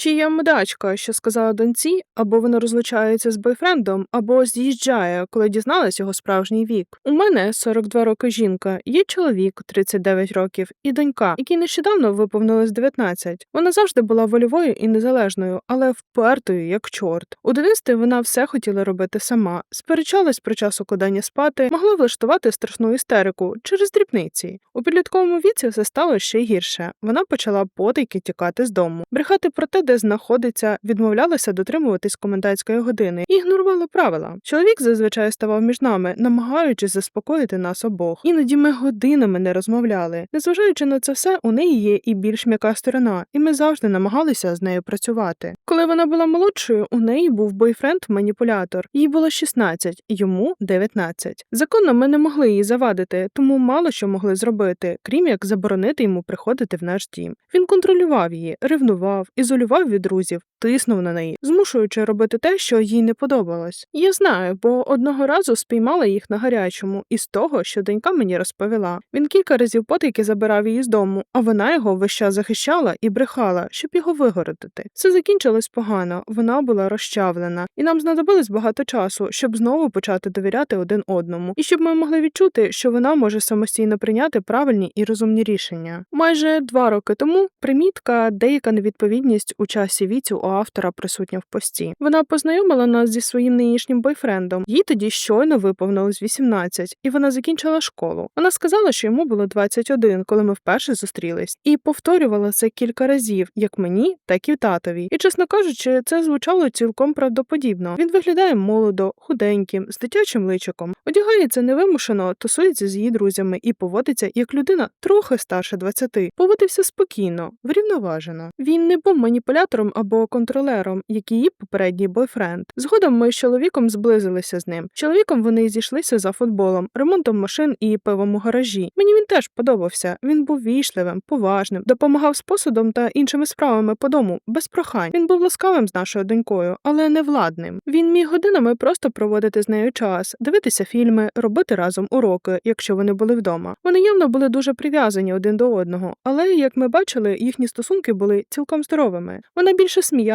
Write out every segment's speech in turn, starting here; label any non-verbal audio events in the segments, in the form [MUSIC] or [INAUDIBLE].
Чи я мудачка, що сказала доньці, або вона розлучається з бойфрендом, або з'їжджає, коли дізналась його справжній вік. У мене 42 роки жінка, є чоловік 39 років і донька, якій нещодавно виповнилось 19. Вона завжди була вольовою і незалежною, але впертою, як чорт. У дитинстві вона все хотіла робити сама, сперечалась про час укладання спати, могла влаштувати страшну істерику через дрібниці. У підлітковому віці все стало ще гірше. Вона почала потайки тікати з дому, брехати про те, де знаходиться, відмовлялася дотримуватись комендантської години і ігнорувала правила. Чоловік зазвичай ставав між нами, намагаючись заспокоїти нас обох. Іноді ми годинами не розмовляли. Незважаючи на це все, у неї є і більш м'яка сторона, і ми завжди намагалися з нею працювати. Коли вона була молодшою, у неї був бойфренд-маніпулятор. Їй було 16, йому 19. Законно ми не могли її завадити, тому мало що могли зробити, крім як заборонити йому приходити в наш дім. Він контролював її, ревнував, ізолював від друзів, тиснув на неї, змушуючи робити те, що їй не подобалось. Я знаю, бо одного разу спіймала їх на гарячому із того, що донька мені розповіла. Він кілька разів потайки забирав її з дому, а вона його весь час захищала і брехала, щоб його вигородити. Все закінчилось погано, вона була розчавлена, і нам знадобилось багато часу, щоб знову почати довіряти один одному, і щоб ми могли відчути, що вона може самостійно прийняти правильні і розумні рішення. Майже два роки тому примітка, деяка невідповідність у часі віцю автора присутня в пості. Вона познайомила нас зі своїм нинішнім бойфрендом. Їй тоді щойно виповнилось 18, і вона закінчила школу. Вона сказала, що йому було 21, коли ми вперше зустрілись, і повторювала це кілька разів, як мені, так і татові. І чесно кажучи, це звучало цілком правдоподібно. Він виглядає молодо, худеньким, з дитячим личиком, одягається невимушено, тусується з її друзями і поводиться як людина трохи старше 20. Поводився спокійно, врівноважено. Він не був маніпулятором або контролером, як її попередній бойфренд. Згодом ми з чоловіком зблизилися з ним. Чоловіком вони зійшлися за футболом, ремонтом машин і пивом у гаражі. Мені він теж подобався. Він був вічливим, поважним, допомагав з посудом та іншими справами по дому, без прохань. Він був ласкавим з нашою донькою, але не владним. Він міг годинами просто проводити з нею час, дивитися фільми, робити разом уроки, якщо вони були вдома. Вони явно були дуже прив'язані один до одного, але як ми бачили, їхні стосунки були цілком здоровими. Вона більше сміялася,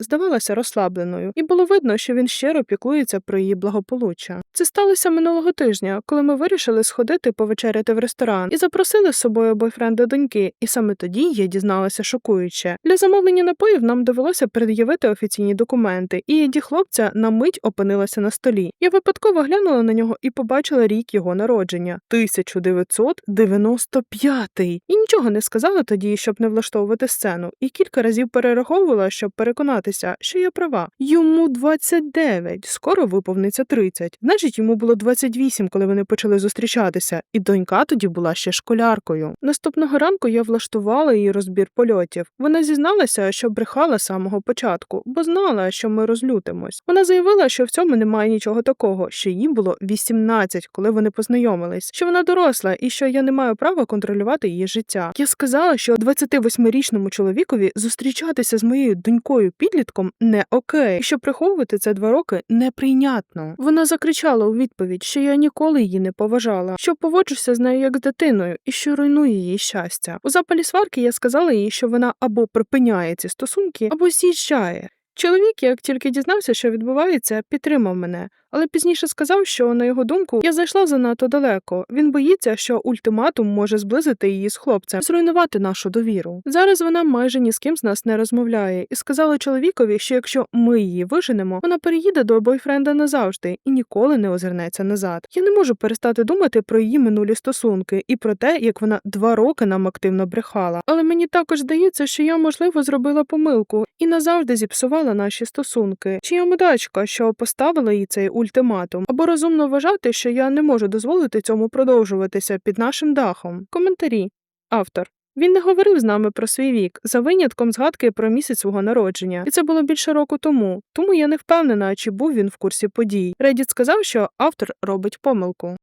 здавалася розслабленою, і було видно, що він щиро піклується про її благополуччя. Це сталося минулого тижня, коли ми вирішили сходити повечеряти в ресторан і запросили з собою бойфренда доньки. І саме тоді я дізналася шокуюче. Для замовлення напоїв нам довелося пред'явити офіційні документи, і їді хлопця на мить опинилася на столі. Я випадково глянула на нього і побачила рік його народження 1995. І нічого не сказала тоді, щоб не влаштовувати сцену, і кілька разів перераховувала, щоб переконатися, що я права. Йому 29, скоро виповниться 30. Значить, йому було 28, коли вони почали зустрічатися, і донька тоді була ще школяркою. Наступного ранку я влаштувала їй розбір польотів. Вона зізналася, що брехала з самого початку, бо знала, що ми розлютимось. Вона заявила, що в цьому немає нічого такого, що їй було 18, коли вони познайомились, що вона доросла і що я не маю права контролювати її життя. Я сказала, що 28-річному чоловікові зустрічатися з моєю донькою підлітком не окей, і що приховувати це два роки неприйнятно. Вона закричала у відповідь, що я ніколи її не поважала, що поводжуся з нею як з дитиною і що руйнує її щастя. У запалі сварки я сказала їй, що вона або припиняє ці стосунки, або з'їжджає. Чоловік, як тільки дізнався, що відбувається, підтримав мене, але пізніше сказав, що, на його думку, я зайшла занадто далеко. Він боїться, що ультиматум може зблизити її з хлопцем, зруйнувати нашу довіру. Зараз вона майже ні з ким з нас не розмовляє і сказала чоловікові, що якщо ми її виженемо, вона переїде до бойфренда назавжди і ніколи не озирнеться назад. Я не можу перестати думати про її минулі стосунки і про те, як вона два роки нам активно брехала. Але мені також здається, що я, можливо, зробила помилку і назавжди зіпсувала наші стосунки. Чи я мудачка, що поставила їй цей ультиматум, або розумно вважати, що я не можу дозволити цьому продовжуватися під нашим дахом. Коментарі. Автор. Він не говорив з нами про свій вік, за винятком згадки про місяць свого народження, і це було більше року тому. Тому я не впевнена, чи був він в курсі подій. Reddit сказав, що автор робить помилку.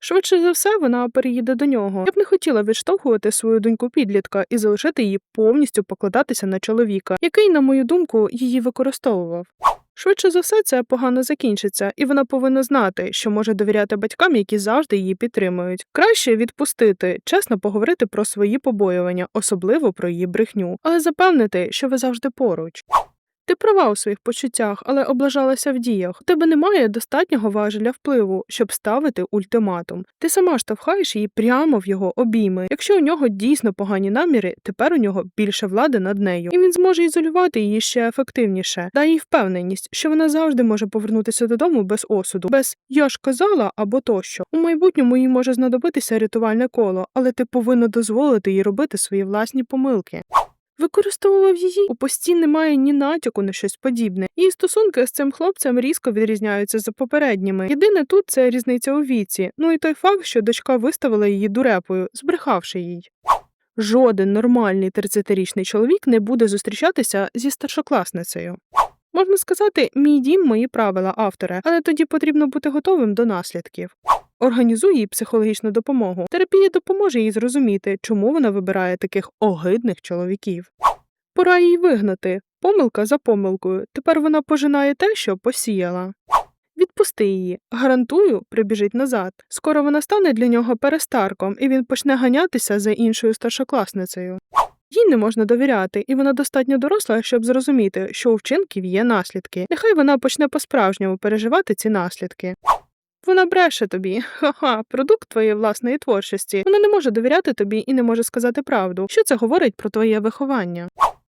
Швидше за все, вона переїде до нього. Я б не хотіла відштовхувати свою доньку підлітка і залишити її повністю покладатися на чоловіка, який, на мою думку, її використовував. Швидше за все, це погано закінчиться, і вона повинна знати, що може довіряти батькам, які завжди її підтримують. Краще відпустити, чесно поговорити про свої побоювання, особливо про її брехню, але запевнити, що ви завжди поруч. Ти права у своїх почуттях, але облажалася в діях. У тебе немає достатнього важеля впливу, щоб ставити ультиматум. Ти сама штовхаєш її прямо в його обійми. Якщо у нього дійсно погані наміри, тепер у нього більше влади над нею, і він зможе ізолювати її ще ефективніше. Дай їй впевненість, що вона завжди може повернутися додому без осуду, без я ж казала або тощо. У майбутньому їй може знадобитися рятувальне коло, але ти повинна дозволити їй робити свої власні помилки. Використовував її у пості немає ні натяку на щось подібне. Її стосунки з цим хлопцем різко відрізняються за попередніми. Єдине тут це різниця у віці. Ну і той факт, що дочка виставила її дурепою, збрехавши їй. Жоден нормальний 30-річний чоловік не буде зустрічатися зі старшокласницею. Можна сказати, мій дім, мої правила, авторе, але тоді потрібно бути готовим до наслідків. Організуй їй психологічну допомогу. Терапія допоможе їй зрозуміти, чому вона вибирає таких огидних чоловіків. Пора її вигнати. Помилка за помилкою. Тепер вона пожинає те, що посіяла. Відпусти її, гарантую, прибіжить назад. Скоро вона стане для нього перестарком, і він почне ганятися за іншою старшокласницею. Їй не можна довіряти, і вона достатньо доросла, щоб зрозуміти, що у вчинків є наслідки. Нехай вона почне по-справжньому переживати ці наслідки. Вона бреше тобі, ха-ха, продукт твоєї власної творчості. Вона не може довіряти тобі і не може сказати правду. Що це говорить про твоє виховання?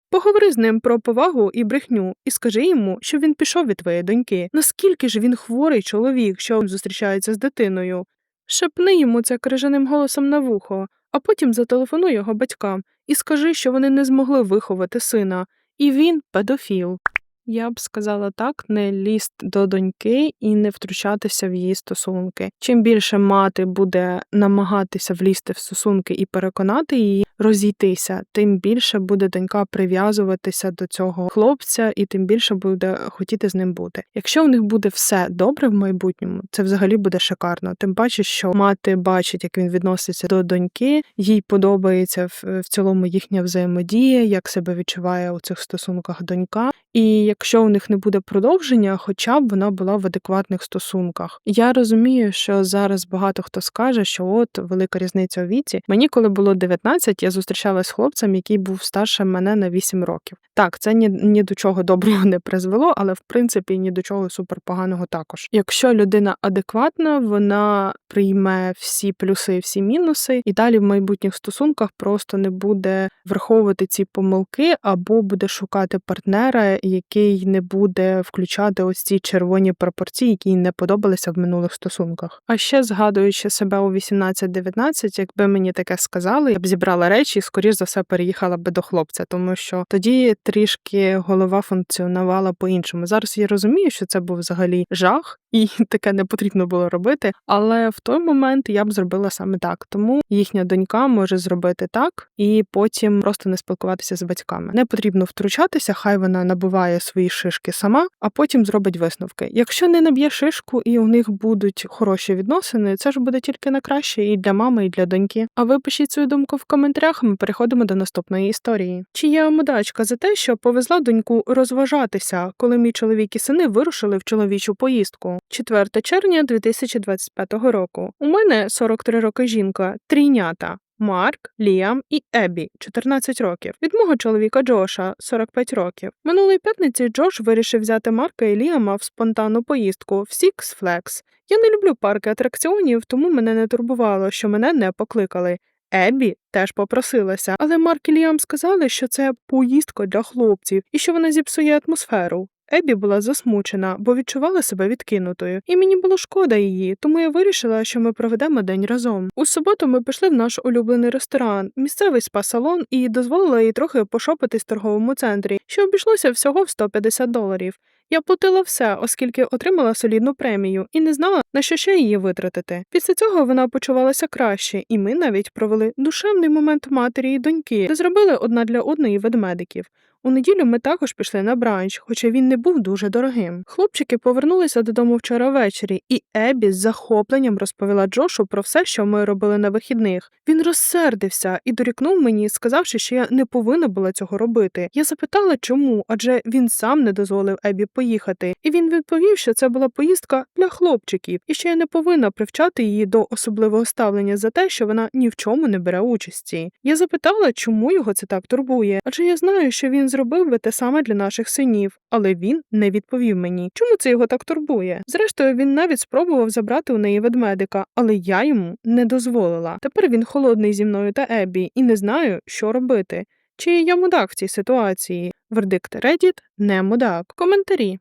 Поговори з ним про повагу і брехню, і скажи йому, що він пішов від твоєї доньки. Наскільки ж він хворий чоловік, що зустрічається з дитиною? Шепни йому це крижаним голосом на вухо, а потім зателефонуй його батькам і скажи, що вони не змогли виховати сина, і він педофіл. Я б сказала так, не лізти до доньки і не втручатися в її стосунки. Чим більше мати буде намагатися влізти в стосунки і переконати її розійтися, тим більше буде донька прив'язуватися до цього хлопця, і тим більше буде хотіти з ним бути. Якщо у них буде все добре в майбутньому, це взагалі буде шикарно. Тим паче, що мати бачить, як він відноситься до доньки, їй подобається в, в цілому їхня взаємодія, як себе відчуває у цих стосунках донька. І якщо у них не буде продовження, хоча б вона була в адекватних стосунках. Я розумію, що зараз багато хто скаже, що от велика різниця у віці. Мені, коли було 19, я зустрічалась з хлопцем, який був старше мене на 8 років. Так, це ні, ні до чого доброго не призвело, але в принципі ні до чого суперпоганого також. Якщо людина адекватна, вона прийме всі плюси, всі мінуси, і далі в майбутніх стосунках просто не буде враховувати ці помилки або буде шукати партнера, який не буде включати ось ці червоні пропорції, які не подобалися в минулих стосунках. А ще згадуючи себе у 18-19, якби мені таке сказали, я б зібрала речі і скоріш за все переїхала би до хлопця, тому що тоді трішки голова функціонувала по-іншому. Зараз я розумію, що це був взагалі жах, і [LAUGHS] таке не потрібно було робити. Але в той момент я б зробила саме так. Тому їхня донька може зробити так і потім просто не спілкуватися з батьками. Не потрібно втручатися, хай вона набуває свої шишки сама, а потім зробить висновки. Якщо не наб'є шишку і у них будуть хороші відносини, це ж буде тільки на краще і для мами, і для доньки. А ви пишіть свою думку в коментарях. Ми переходимо до наступної історії. Чи є мудачка за те, що повезла доньку розважатися, коли мій чоловік і сини вирушили в чоловічу поїздку? 4 червня 2025 року. У мене 43 роки жінка, трійнята. Марк, Ліам і Ебі 14 років. Від мого чоловіка Джоша 45 років. Минулої п'ятниці Джош вирішив взяти Марка і Ліама в спонтанну поїздку в Six Flags. Я не люблю парки атракціонів, тому мене не турбувало, що мене не покликали. Ебі теж попросилася, але Марк і Ліам сказали, що це поїздка для хлопців і що вона зіпсує атмосферу. Ебі була засмучена, бо відчувала себе відкинутою, і мені було шкода її, тому я вирішила, що ми проведемо день разом. У суботу ми пішли в наш улюблений ресторан, місцевий спа-салон, і дозволила їй трохи пошопитись в торговому центрі, що обійшлося всього в 150 доларів. Я платила все, оскільки отримала солідну премію і не знала, на що ще її витратити. Після цього вона почувалася краще, і ми навіть провели душевний момент матері і доньки, де зробили одна для одної ведмедиків. У неділю ми також пішли на бранч, хоча він не був дуже дорогим. Хлопчики повернулися додому вчора ввечері, і Ебі з захопленням розповіла Джошу про все, що ми робили на вихідних. Він розсердився і дорікнув мені, сказавши, що я не повинна була цього робити. Я запитала, чому, адже він сам не дозволив Ебі поїхати, і він відповів, що це була поїздка для хлопчиків, і що я не повинна привчати її до особливого ставлення за те, що вона ні в чому не бере участі. Я запитала, чому його це так турбує, адже я знаю, що він зробив би те саме для наших синів, але він не відповів мені, чому це його так турбує. Зрештою, він навіть спробував забрати у неї ведмедика, але я йому не дозволила. Тепер він холодний зі мною та Ебі, і не знаю, що робити. Чи я мудак в цій ситуації? Вердикт Reddit – не мудак. Коментарі.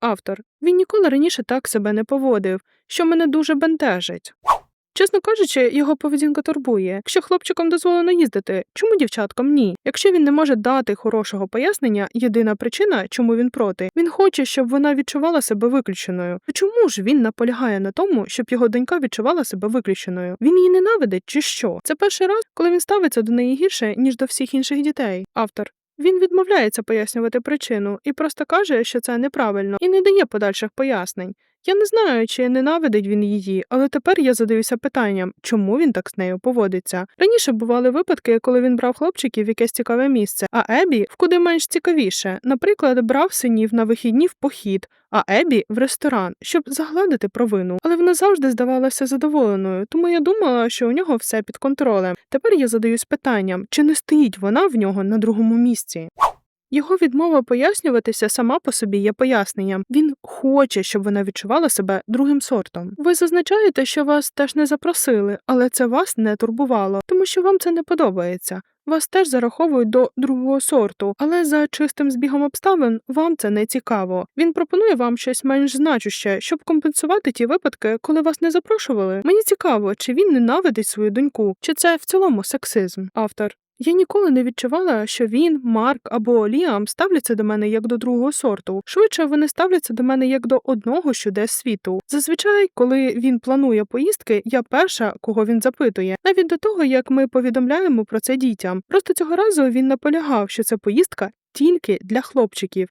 Автор. Він ніколи раніше так себе не поводив, що мене дуже бентежить. Чесно кажучи, його поведінка турбує. Якщо хлопчикам дозволено їздити, чому дівчаткам ні? Якщо він не може дати хорошого пояснення, єдина причина, чому він проти, він хоче, щоб вона відчувала себе виключеною. То чому ж він наполягає на тому, щоб його донька відчувала себе виключеною? Він її ненавидить чи що? Це перший раз, коли він ставиться до неї гірше, ніж до всіх інших дітей. Автор. Він відмовляється пояснювати причину і просто каже, що це неправильно, і не дає подальших пояснень. Я не знаю, чи ненавидить він її, але тепер я задаюся питанням, чому він так з нею поводиться. Раніше бували випадки, коли він брав хлопчиків в якесь цікаве місце, а Ебі в куди менш цікавіше. Наприклад, брав синів на вихідні в похід, а Ебі в ресторан, щоб загладити провину. Але вона завжди здавалася задоволеною, тому я думала, що у нього все під контролем. Тепер я задаюсь питанням, чи не стоїть вона в нього на другому місці. Його відмова пояснюватися сама по собі є поясненням. Він хоче, щоб вона відчувала себе другим сортом. Ви зазначаєте, що вас теж не запросили, але це вас не турбувало, тому що вам це не подобається. Вас теж зараховують до другого сорту, але за чистим збігом обставин вам це не цікаво. Він пропонує вам щось менш значуще, щоб компенсувати ті випадки, коли вас не запрошували. Мені цікаво, чи він ненавидить свою доньку, чи це в цілому сексизм. Автор. Я ніколи не відчувала, що він, Марк або Ліам ставляться до мене як до другого сорту. Швидше вони ставляться до мене як до одного з чудес світу. Зазвичай, коли він планує поїздки, я перша, кого він запитує, навіть до того, як ми повідомляємо про це дітям. Просто цього разу він наполягав, що це поїздка тільки для хлопчиків.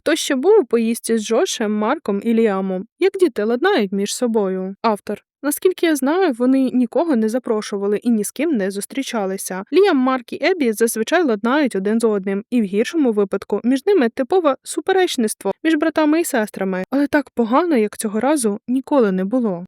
Хто ще був у поїздці з Джошем, Марком і Ліамом? Як діти ладнають між собою? Автор. Наскільки я знаю, вони нікого не запрошували і ні з ким не зустрічалися. Ліам, Марк і Ебі зазвичай ладнають один з одним, і в гіршому випадку між ними типове суперечництво між братами і сестрами, але так погано, як цього разу, ніколи не було.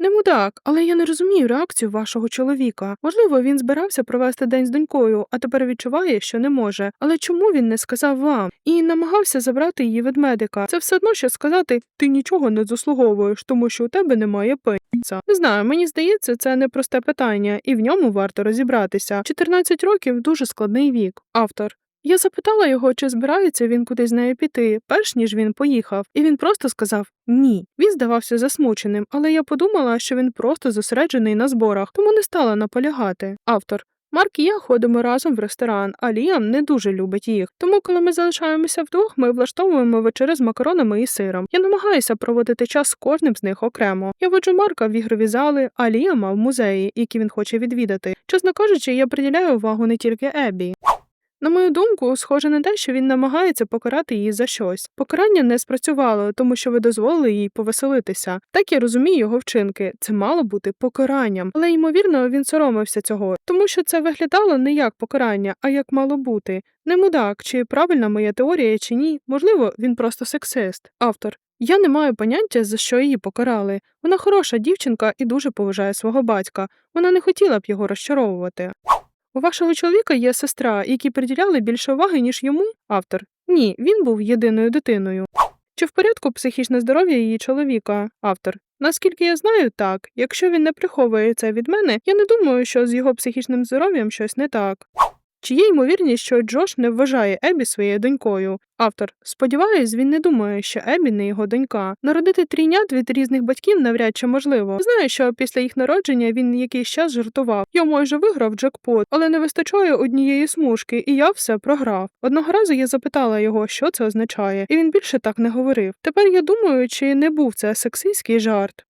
Не мудак, але я не розумію реакцію вашого чоловіка. Можливо, він збирався провести день з донькою, а тепер відчуває, що не може. Але чому він не сказав вам і намагався забрати її від медика? Це все одно, що сказати ти нічого не заслуговуєш, тому що у тебе немає пенса. Не знаю, мені здається, це непросте питання, і в ньому варто розібратися. 14 років дуже складний вік. Автор. Я запитала його, чи збирається він кудись з нею піти, перш ніж він поїхав, і він просто сказав ні. Він здавався засмученим, але я подумала, що він просто зосереджений на зборах, тому не стала наполягати. Автор. Марк і я ходимо разом в ресторан, а Ліам не дуже любить їх. Тому, коли ми залишаємося вдвох, ми влаштовуємо вечори з макаронами і сиром. Я намагаюся проводити час з кожним з них окремо. Я воджу Марка в ігрові зали, а Ліама в музеї, які він хоче відвідати. Чесно кажучи, я приділяю увагу не тільки Ебі. На мою думку, схоже на те, що він намагається покарати її за щось. Покарання не спрацювало, тому що ви дозволили їй повеселитися. Так я розумію його вчинки. Це мало бути покаранням, але ймовірно він соромився цього, тому що це виглядало не як покарання, а як мало бути. Не мудак, чи правильна моя теорія, чи ні. Можливо, він просто сексист. Автор. Я не маю поняття, за що її покарали. Вона хороша дівчинка і дуже поважає свого батька. Вона не хотіла б його розчаровувати. У вашого чоловіка є сестра, які приділяли більше уваги, ніж йому? Автор. Ні, він був єдиною дитиною. Чи в порядку психічне здоров'я її чоловіка? Автор. Наскільки я знаю, так. Якщо він не приховує це від мене, я не думаю, що з його психічним здоров'ям щось не так. Чи є ймовірність, що Джош не вважає Ебі своєю донькою? Автор. Сподіваюсь, він не думає, що Ебі не його донька. Народити трійнят від різних батьків навряд чи можливо. Знаю, що після їх народження він якийсь час жартував. Я майже виграв джекпот, але не вистачає однієї смужки, і я все програв. Одного разу я запитала його, що це означає, і він більше так не говорив. Тепер я думаю, чи не був це сексистський жарт.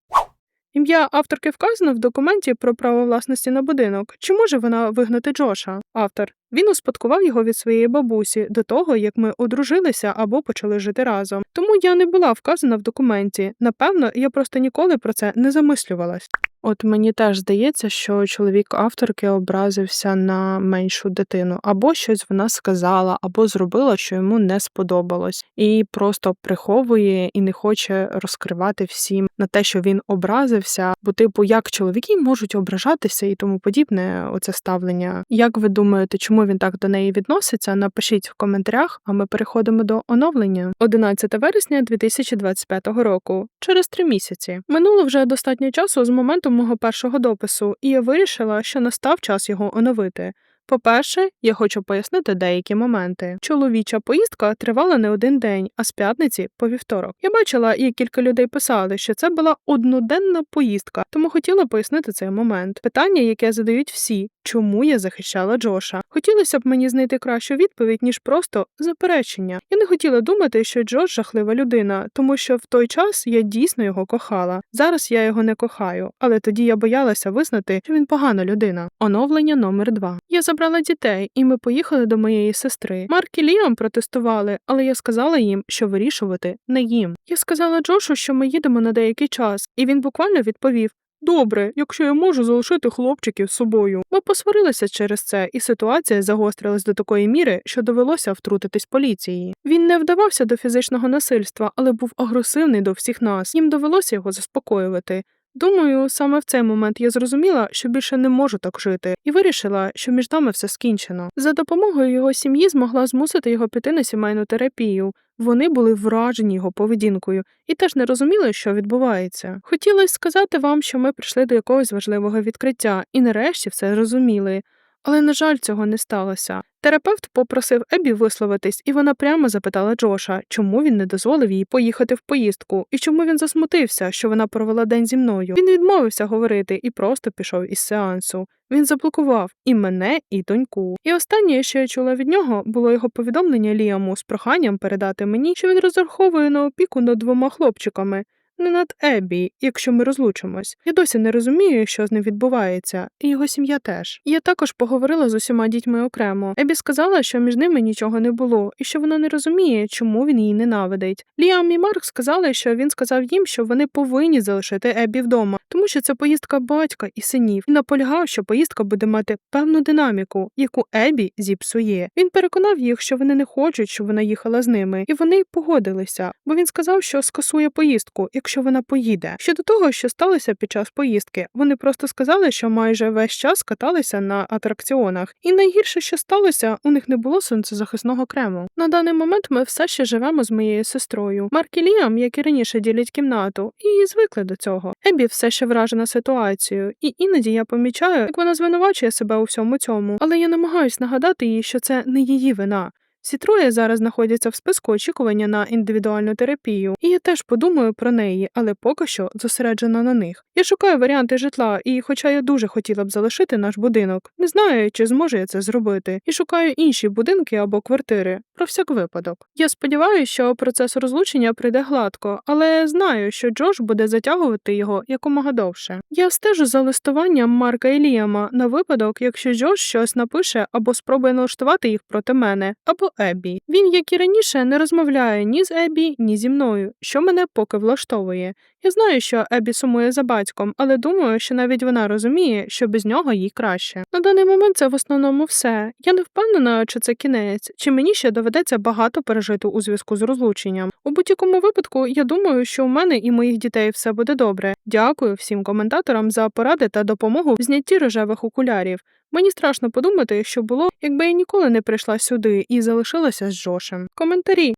Ім'я авторки вказано в документі про право власності на будинок. Чи може вона вигнати Джоша? Автор. Він успадкував його від своєї бабусі до того, як ми одружилися або почали жити разом. Тому я не була вказана в документі. Напевно, я просто ніколи про це не замислювалась. От мені теж здається, що чоловік авторки образився на меншу дитину, або щось вона сказала, або зробила, що йому не сподобалось, і просто приховує і не хоче розкривати всім на те, що він образився. Бо, типу, як чоловіки можуть ображатися і тому подібне, оце ставлення. Як ви думаєте, чому він так до неї відноситься? Напишіть в коментарях, а ми переходимо до оновлення. 11 вересня 2025 року, через три місяці. Минуло вже достатньо часу з моменту мого першого допису, і я вирішила, що настав час його оновити. По-перше, я хочу пояснити деякі моменти. Чоловіча поїздка тривала не один день, а з п'ятниці по вівторок. Я бачила, як кілька людей писали, що це була одноденна поїздка, тому хотіла пояснити цей момент. Питання, яке задають всі, чому я захищала Джоша. Хотілося б мені знайти кращу відповідь, ніж просто заперечення. Я не хотіла думати, що Джош жахлива людина, тому що в той час я дійсно його кохала. Зараз я його не кохаю, але тоді я боялася визнати, що він погана людина. Оновлення номер 2 Я забрала дітей, і ми поїхали до моєї сестри. Марк і Ліам протестували, але я сказала їм, що вирішувати не їм. Я сказала Джошу, що ми їдемо на деякий час, і він буквально відповів. Добре, якщо я можу залишити хлопчиків з собою. Ми посварилися через це, і ситуація загострилась до такої міри, що довелося втрутитись поліції. Він не вдавався до фізичного насильства, але був агресивний до всіх нас. Їм довелося його заспокоювати. Думаю, саме в цей момент я зрозуміла, що більше не можу так жити, і вирішила, що між нами все скінчено. За допомогою його сім'ї змогла змусити його піти на сімейну терапію. Вони були вражені його поведінкою і теж не розуміли, що відбувається. Хотілося сказати вам, що ми прийшли до якогось важливого відкриття і нарешті все зрозуміли. Але, на жаль, цього не сталося. Терапевт попросив Ебі висловитись, і вона прямо запитала Джоша, чому він не дозволив їй поїхати в поїздку, і чому він засмутився, що вона провела день зі мною. Він відмовився говорити і просто пішов із сеансу. Він заблокував і мене, і доньку. І останнє, що я чула від нього, було його повідомлення Ліаму з проханням передати мені, що він розраховує на опіку над двома хлопчиками. Не над Ебі, якщо ми розлучимось. Я досі не розумію, що з ним відбувається, і його сім'я теж. Я також поговорила з усіма дітьми окремо. Ебі сказала, що між ними нічого не було, і що вона не розуміє, чому він її ненавидить. Ліам і Марк сказали, що він сказав їм, що вони повинні залишити Ебі вдома, тому що це поїздка батька і синів. І наполягав, що поїздка буде мати певну динаміку, яку Ебі зіпсує. Він переконав їх, що вони не хочуть, щоб вона їхала з ними, і вони погодилися, бо він сказав, що скасує поїздку, якщо вона поїде. Щодо того, що сталося під час поїздки, вони просто сказали, що майже весь час каталися на атракціонах, і найгірше, що сталося, у них не було сонцезахисного крему. На даний момент ми все ще живемо з моєю сестрою. Марк і Ліам, як і раніше, ділять кімнату, і звикли до цього. Ебі все ще вражена ситуацією, і іноді я помічаю, як вона звинувачує себе у всьому цьому, але я намагаюсь нагадати їй, що це не її вина. Всі троє зараз знаходяться в списку очікування на індивідуальну терапію, і я теж подумаю про неї, але поки що зосереджена на них. Я шукаю варіанти житла, і, хоча я дуже хотіла б залишити наш будинок, не знаю, чи зможу я це зробити, і шукаю інші будинки або квартири про всяк випадок. Я сподіваюся, що процес розлучення прийде гладко, але знаю, що Джош буде затягувати його якомога довше. Я стежу за листуванням Марка і Ліама на випадок, якщо Джош щось напише або спробує налаштувати їх проти мене, або Ебі. Він, як і раніше, не розмовляє ні з Ебі, ні зі мною, що мене поки влаштовує. Я знаю, що Ебі сумує за батьком, але думаю, що навіть вона розуміє, що без нього їй краще. На даний момент це в основному все. Я не впевнена, чи це кінець, чи мені ще доведеться багато пережити у зв'язку з розлученням. У будь-якому випадку, я думаю, що у мене і моїх дітей все буде добре. Дякую всім коментаторам за поради та допомогу в знятті рожевих окулярів. Мені страшно подумати, що було, якби я ніколи не прийшла сюди і залишилася з Джошем. Коментарі.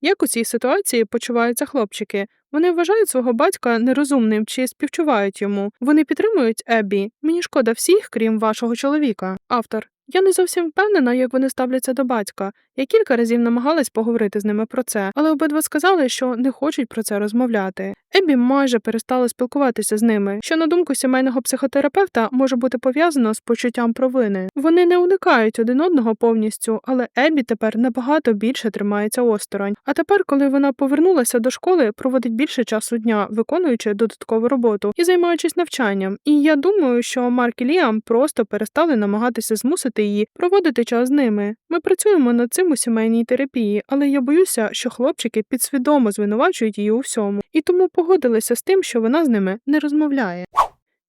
Як у цій ситуації почуваються хлопчики? Вони вважають свого батька нерозумним чи співчувають йому. Вони підтримують Еббі. Мені шкода всіх, крім вашого чоловіка. Автор. Я не зовсім впевнена, як вони ставляться до батька. Я кілька разів намагалась поговорити з ними про це, але обидва сказали, що не хочуть про це розмовляти. Ебі майже перестала спілкуватися з ними, що на думку сімейного психотерапевта може бути пов'язано з почуттям провини. Вони не уникають один одного повністю, але Ебі тепер набагато більше тримається осторонь. А тепер, коли вона повернулася до школи, проводить більше часу дня, виконуючи додаткову роботу і займаючись навчанням. І я думаю, що Марк і Ліам просто перестали намагатися змусити підтримувати її, проводити час з ними. Ми працюємо над цим у сімейній терапії, але я боюся, що хлопчики підсвідомо звинувачують її у всьому, і тому погодилися з тим, що вона з ними не розмовляє.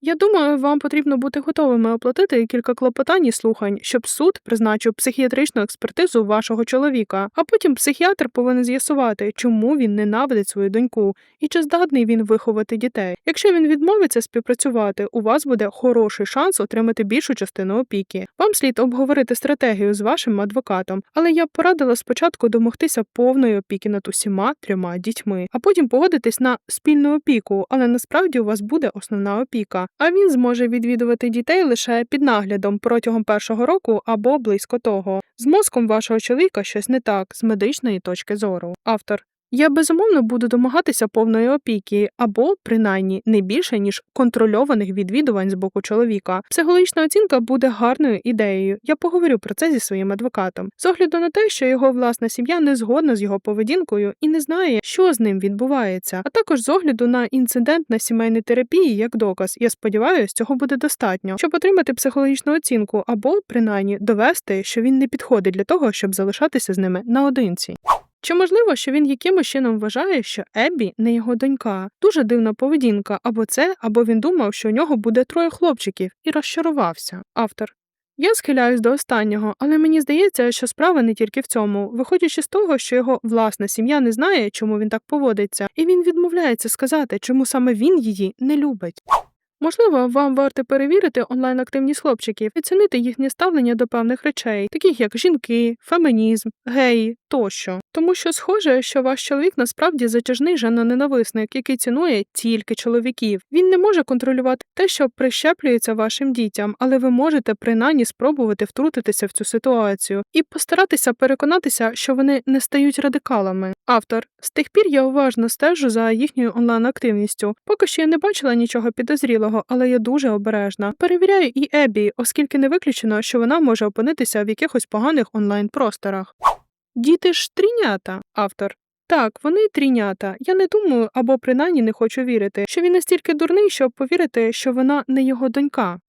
Я думаю, вам потрібно бути готовими оплатити кілька клопотань і слухань, щоб суд призначив психіатричну експертизу вашого чоловіка, а потім психіатр повинен з'ясувати, чому він ненавидить свою доньку і чи здатний він виховати дітей. Якщо він відмовиться співпрацювати, у вас буде хороший шанс отримати більшу частину опіки. Вам слід обговорити стратегію з вашим адвокатом, але я б порадила спочатку домогтися повної опіки над усіма трьома дітьми, а потім погодитись на спільну опіку, але насправді у вас буде основна опіка. А він зможе відвідувати дітей лише під наглядом протягом першого року або близько того. З мозком вашого чоловіка щось не так з медичної точки зору. Автор. Я безумовно буду домагатися повної опіки або, принаймні, не більше ніж контрольованих відвідувань з боку чоловіка. Психологічна оцінка буде гарною ідеєю. Я поговорю про це зі своїм адвокатом. З огляду на те, що його власна сім'я не згодна з його поведінкою і не знає, що з ним відбувається, а також з огляду на інцидент на сімейній терапії як доказ. Я сподіваюся, цього буде достатньо, щоб отримати психологічну оцінку або, принаймні, довести, що він не підходить для того, щоб залишатися з ними наодинці. Чи можливо, що він якимось чином вважає, що Еббі не його донька? Дуже дивна поведінка, або це, або він думав, що у нього буде троє хлопчиків, і розчарувався. Автор. Я схиляюсь до останнього, але мені здається, що справа не тільки в цьому, виходячи з того, що його власна сім'я не знає, чому він так поводиться, і він відмовляється сказати, чому саме він її не любить. Можливо, вам варто перевірити онлайн-активність хлопчиків і цінити їхнє ставлення до певних речей, таких як жінки, фемінізм, геї тощо. Тому що схоже, що ваш чоловік насправді затяжний женоненависник, який цінує тільки чоловіків. Він не може контролювати те, що прищеплюється вашим дітям, але ви можете принаймні спробувати втрутитися в цю ситуацію і постаратися переконатися, що вони не стають радикалами. Автор з тих пір я уважно стежу за їхньою онлайн-активністю. Поки що я не бачила нічого підозрілого, але я дуже обережна. Перевіряю і Ебі, оскільки не виключено, що вона може опинитися в якихось поганих онлайн-просторах. Діти ж трінята, автор. Так, вони трінята. Я не думаю, або принаймні не хочу вірити, що він настільки дурний, щоб повірити, що вона не його донька.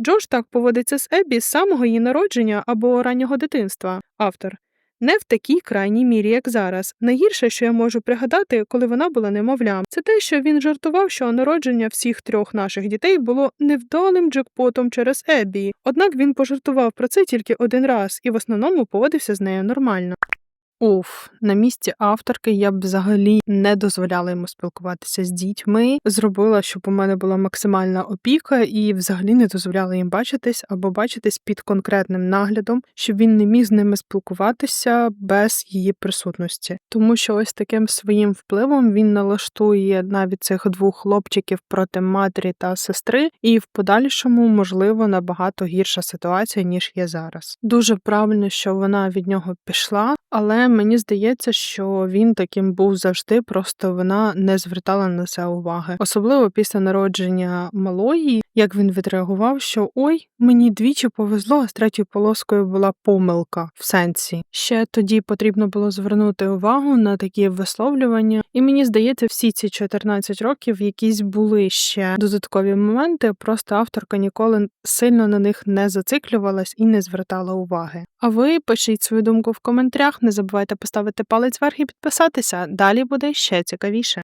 Джош так поводиться з Еббі з самого її народження або раннього дитинства. Автор. Не в такій крайній мірі, як зараз. Найгірше, що я можу пригадати, коли вона була немовлям, це те, що він жартував, що народження всіх трьох наших дітей було невдалим джекпотом через Еббі. Однак він пожартував про це тільки один раз і в основному поводився з нею нормально. Уф, на місці авторки я б взагалі не дозволяла йому спілкуватися з дітьми. Зробила, щоб у мене була максимальна опіка, і взагалі не дозволяла їм бачитись або бачитись під конкретним наглядом, щоб він не міг з ними спілкуватися без її присутності. Тому що ось таким своїм впливом він налаштує навіть цих двох хлопчиків проти матері та сестри, і в подальшому, можливо, набагато гірша ситуація ніж є зараз. Дуже правильно, що вона від нього пішла, але мені здається, що він таким був завжди, просто вона не звертала на це уваги. Особливо після народження малої, як він відреагував, що ой, мені двічі повезло, а з третьою полоскою була помилка в сенсі. Ще тоді потрібно було звернути увагу на такі висловлювання, і мені здається, всі ці 14 років якісь були ще додаткові моменти, просто авторка ніколи сильно на них не зациклювалась і не звертала уваги. А ви пишіть свою думку в коментарях, не забувайте поставити палець вверх і підписатися. Далі буде ще цікавіше.